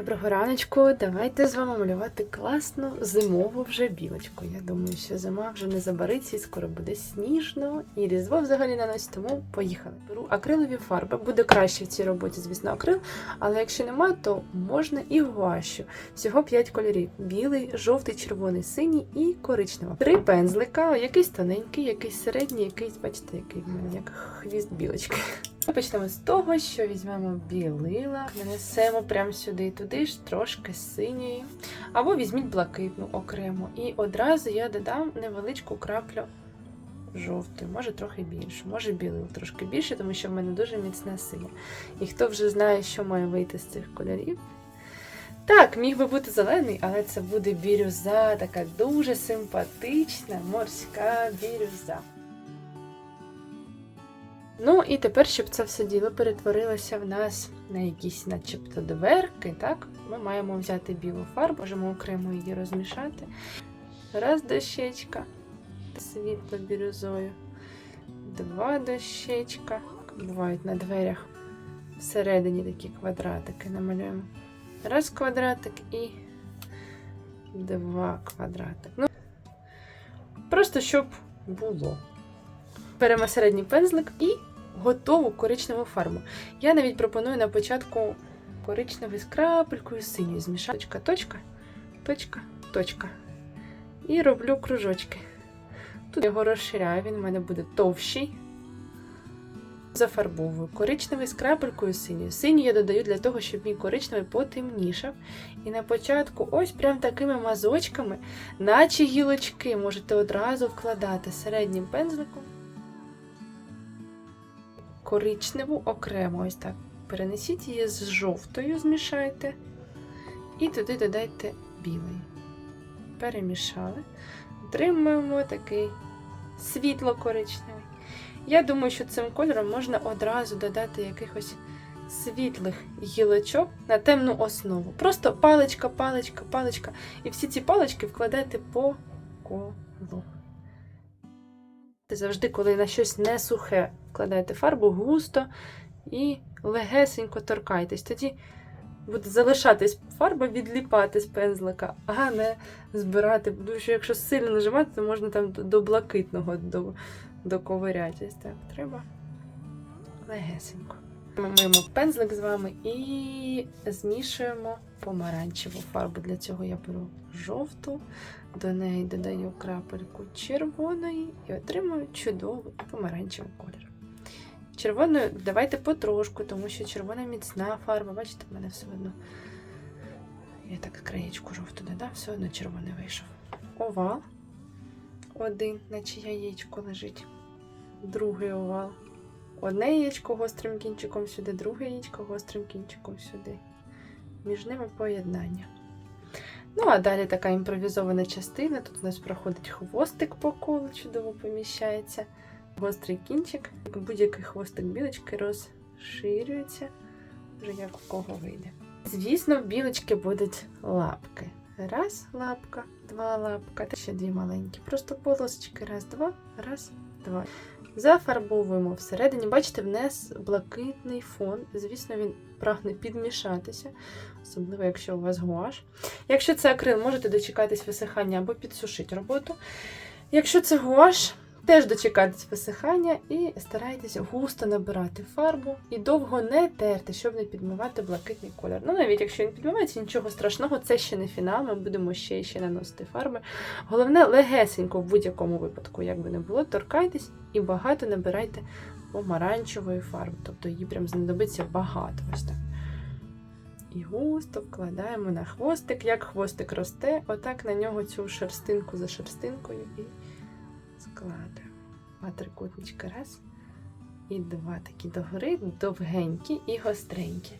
Доброго раночку. Давайте з вами малювати класну зимову вже білочку. Я думаю, що зима вже не забариться і скоро буде сніжно, і різдво взагалі на носі, тому поїхали. Беру акрилові фарби. Буде краще в цій роботі, звісно, акрил, але якщо нема, то можна і гуашю. Всього 5 кольорів: білий, жовтий, червоний, синій і коричневий. Три пензлика, якийсь тоненький, якийсь середній, якийсь, бачите, який як хвіст білочки. Ми почнемо з того, що візьмемо білила, нанесемо прямо сюди і туди ж трошки синьої. Або візьміть блакитну окремо. І одразу я додам невеличку краплю жовтої, може трохи більше, може білий трошки більше, тому що в мене дуже міцна синя. І хто вже знає, що має вийти з цих кольорів. Так, міг би бути зелений, але це буде бірюза, така дуже симпатична морська бірюза. Ну і тепер, щоб це все діло перетворилося в нас на якісь, начебто, дверки, так? Ми маємо взяти білу фарбу, можемо окремо її розмішати. Раз дощечка світло бірюзою, два дощечка. Бувають на дверях всередині такі квадратики намалюємо. Раз квадратик і два квадратик. Ну, просто щоб було. Беремо середній пензлик і готову коричневу фарбу. Я навіть пропоную на початку коричневий з крапелькою синьою змішати. Точка, точка, точка, точка. І роблю кружочки. Тут його розширяю, він у мене буде товщий. Зафарбовую коричневий з крапелькою синьою. Синю я додаю для того, щоб мій коричневий потемнішав. І на початку, ось прям такими мазочками, наче гілочки, можете одразу вкладати середнім пензликом коричневу окремо. Ось так. Перенесіть її з жовтою, змішайте. І туди додайте білий. Перемішали. Отримуємо такий світло-коричневий. Я думаю, що цим кольором можна одразу додати якихось світлих гілочок на темну основу. Просто паличка, паличка, паличка. І всі ці палички вкладайте по колу. Завжди, коли на щось не сухе, вкладайте фарбу густо і легесенько торкайтесь. Тоді буде залишатись фарба відліпати з пензлика, а не збирати. Тому що якщо сильно нажимати, то можна там до блакитного до, доковирятись. Так, треба легесенько. Ми миємо пензлик з вами і змішуємо помаранчеву фарбу. Для цього я беру жовту, до неї додаю крапельку червоної і отримую чудовий помаранчевий колір. Червоною давайте потрошку, тому що червона міцна фарба. Бачите, в мене все одно. Я так краєчку жовту додав, все одно червоний вийшов. Овал. Один, наче яєчко лежить. Другий овал. Одне яєчко гострим кінчиком сюди, друге яєчко гострим кінчиком сюди. Між ними поєднання. Ну, а далі така імпровізована частина. Тут у нас проходить хвостик по колу, чудово поміщається. Гострий кінчик, будь-який хвостик білочки розширюється, вже як у кого вийде. Звісно, в білочки будуть лапки. Раз лапка, два лапка, та ще дві маленькі. Просто полосочки. Раз, два, раз, два. Зафарбовуємо всередині. Бачите, внес блакитний фон. Звісно, він прагне підмішатися, особливо, якщо у вас гуаш. Якщо це акрил, можете дочекатись висихання або підсушити роботу. Якщо це гуаш, теж дочекатись висихання і старайтесь густо набирати фарбу і довго не терти, щоб не підмивати блакитний колір. Ну, навіть якщо він підмивається, нічого страшного, це ще не фінал, ми будемо ще і ще наносити фарби. Головне, легесенько в будь-якому випадку, як би не було, торкайтесь і багато набирайте помаранчевої фарби. Тобто її прям знадобиться багато. Ось так. І густо вкладаємо на хвостик. Як хвостик росте, отак на нього цю шерстинку за шерстинкою і складаємо. Два трикутнички раз. І два такі догори, довгенькі і гостренькі.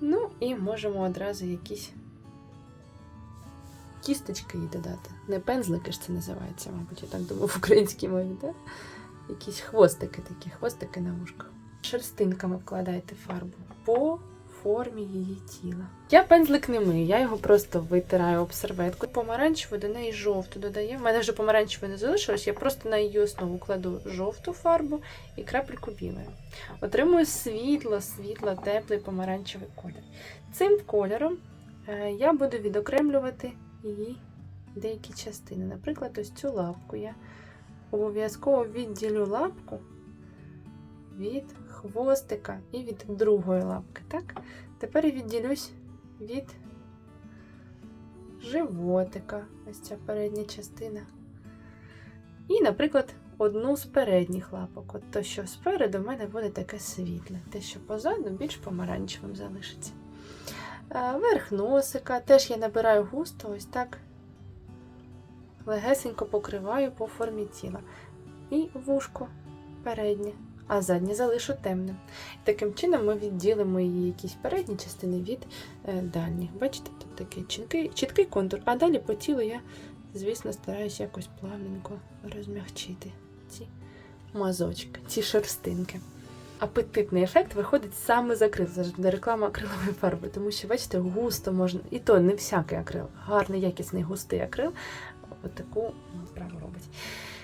Ну, і можемо одразу якісь кісточки їй додати. Не пензлики ж це називається, мабуть, я так думаю, в українській мові, так? Якісь хвостики такі, хвостики на вушках. Шерстинками вкладайте фарбу по формі її тіла. Я пензлик не мию, я його просто витираю об серветку. Помаранчеву до неї жовту додаю. У мене вже помаранчевої не залишилось, я просто на її основу кладу жовту фарбу і крапельку білої. Отримую світло, світло, теплий помаранчевий колір. Цим кольором е, я буду відокремлювати її деякі частини. Наприклад, ось цю лапку я обов'язково відділю лапку від хвостика і від другої лапки. Так? Тепер я відділюсь від животика, ось ця передня частина. І, наприклад, одну з передніх лапок. От то, що спереду, в мене буде таке світле. Те, що позаду, більш помаранчевим залишиться. Е, Верх носика теж я набираю густо, ось так легесенько покриваю по формі тіла. І вушко переднє, а заднє залишу темним. Таким чином ми відділимо її якісь передні частини від е, дальніх. Бачите, тут такий чіткий, чіткий контур. А далі по тілу я, звісно, стараюся якось плавненько розмягчити ці мазочки, ці шерстинки. Апетитний ефект виходить саме з акрилу. Не реклама акрилової фарби, тому що, бачите, густо можна, і то не всякий акрил, гарний, якісний густий акрил, отаку справу робить.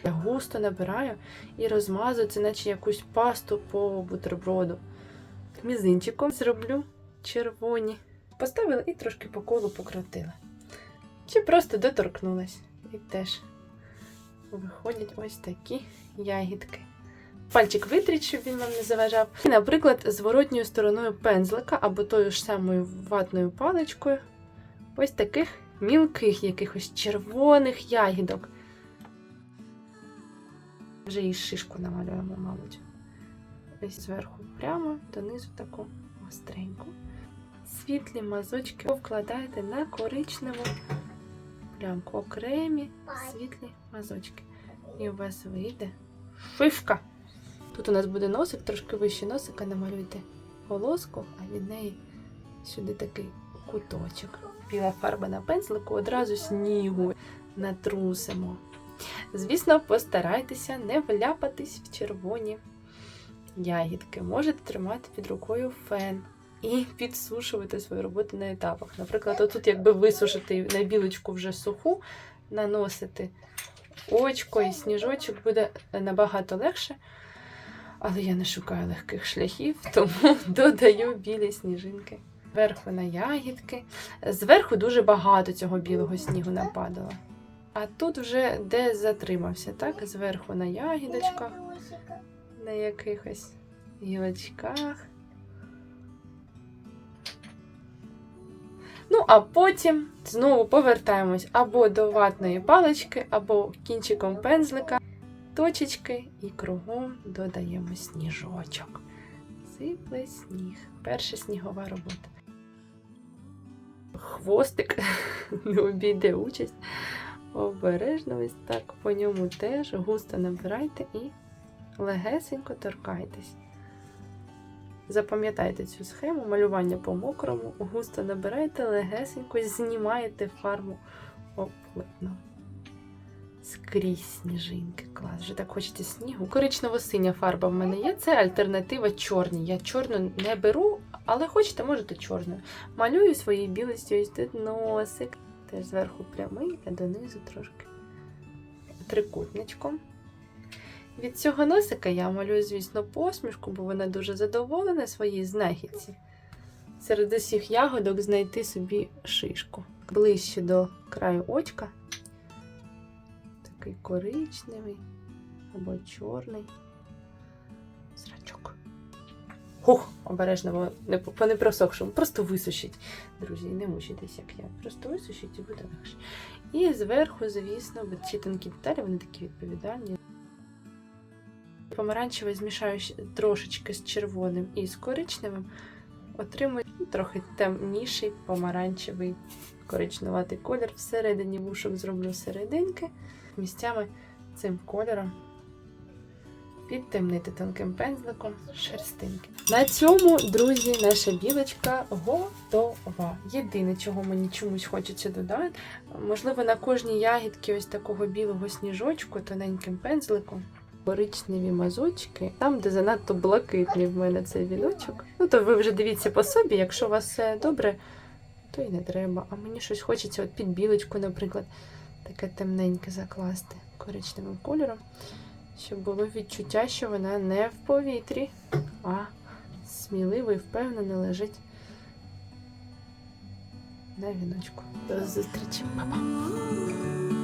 Я густо набираю і розмазую це, наче якусь пасту по бутерброду. Мізинчиком зроблю червоні. Поставила і трошки по колу покрутила. Чи просто доторкнулась. І теж виходять ось такі ягідки. Пальчик витріть, щоб він вам не заважав. І, наприклад, зворотньою стороною пензлика або тою ж самою ватною паличкою. Ось таких мілких якихось червоних ягідок. Вже і шишку намалюємо, мабуть. Ось зверху прямо, донизу таку гостреньку. Світлі мазочки вкладаєте на коричневу плямку. Окремі світлі мазочки. І у вас вийде шишка. Тут у нас буде носик, трошки вище носика, намалюйте полоску, а від неї сюди такий куточок. Біла фарба на пензлику одразу снігу натрусимо. Звісно, постарайтеся не вляпатись в червоні ягідки. Можете тримати під рукою фен і підсушувати свою роботу на етапах. Наприклад, отут, якби висушити на білочку вже суху, наносити очко і сніжочок буде набагато легше. Але я не шукаю легких шляхів, тому додаю білі сніжинки. Зверху на ягідки. Зверху дуже багато цього білого снігу нападало. А тут вже де затримався, так? Зверху на ягідочках, на якихось гілочках. Ну, а потім знову повертаємось або до ватної палички, або кінчиком пензлика, точечки і кругом додаємо сніжочок. Сипле сніг. Перша снігова робота. Хвостик не обійде участь. Обережно ось так по ньому теж густо набирайте і легесенько торкайтесь. Запам'ятайте цю схему малювання по мокрому, густо набирайте, легесенько знімаєте фарбу оплотно. Скрізь сніжинки. Клас, вже так хочеться снігу. Коричнево-синя фарба в мене є. Це альтернатива чорній. Я чорну не беру, але хочете, можете чорною. Малюю своєю білістю ось тут носик. Теж зверху прямий, а донизу трошки трикутничком. Від цього носика я малюю, звісно, посмішку, бо вона дуже задоволена своїй знахідці. Серед усіх ягодок знайти собі шишку. Ближче до краю очка. Такий коричневий або чорний Хух, обережно, по непросохшому. Просто висушіть, друзі, не мучайтесь, як я. Просто висушіть і буде легше. І зверху, звісно, ці тонкі деталі, вони такі відповідальні. Помаранчевий змішаю трошечки з червоним і з коричневим. Отримую трохи темніший помаранчевий коричневатий колір. Всередині вушок зроблю серединки. Місцями цим кольором підтемнити тонким пензликом шерстинки. На цьому, друзі, наша білочка готова. Єдине, чого мені чомусь хочеться додати, можливо, на кожній ягідці ось такого білого сніжочку тоненьким пензликом коричневі мазочки, там, де занадто блакитний в мене цей віночок. Ну, то ви вже дивіться по собі, якщо у вас все добре, то й не треба. А мені щось хочеться, от під білочку, наприклад, таке темненьке закласти коричневим кольором, щоб було відчуття, що вона не в повітрі, а сміливо і впевнено лежить на віночку. До зустрічі, Па-па!